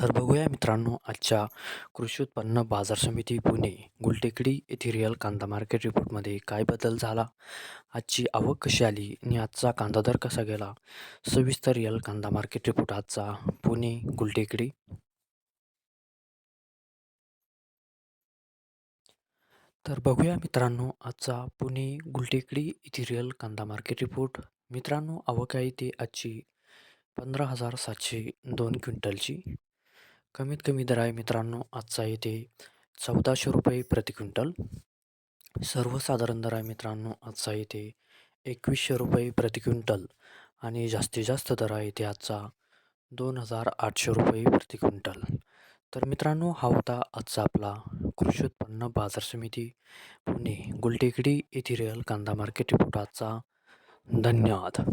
तर बघूया मित्रांनो आजच्या कृषी उत्पन्न बाजार समिती पुणे गुलटेकडी येथे रिअल कांदा मार्केट रिपोर्टमध्ये काय बदल झाला? आजची आवक कशी आली आणि आजचा कांदा दर कसा गेला? सविस्तर रिअल कांदा मार्केट रिपोर्ट आजचा पुणे गुलटेकडी. तर बघूया मित्रांनो आजचा पुणे गुलटेकडी येथे रिअल कांदा मार्केट रिपोर्ट मित्रांनो आवक आहे ती आजची पंधरा हजार सातशे दोन क्विंटलची. कमीत कमी दर आहे मित्रांनो आजचा येथे चौदाशे रुपये प्रति क्विंटल. सर्वसाधारण दर आहे मित्रांनो आजचा येथे एकवीसशे रुपये प्रति क्विंटल. आणि जास्तीत जास्त दर आहे इथे आजचा दोन हजार आठशे रुपये प्रति क्विंटल. तर मित्रांनो हा होता आजचा आपला कृषी उत्पन्न बाजार समिती पुणे गुलटेकडी येथे रिअल कांदा मार्केट रिपोर्ट आजचा. धन्यवाद.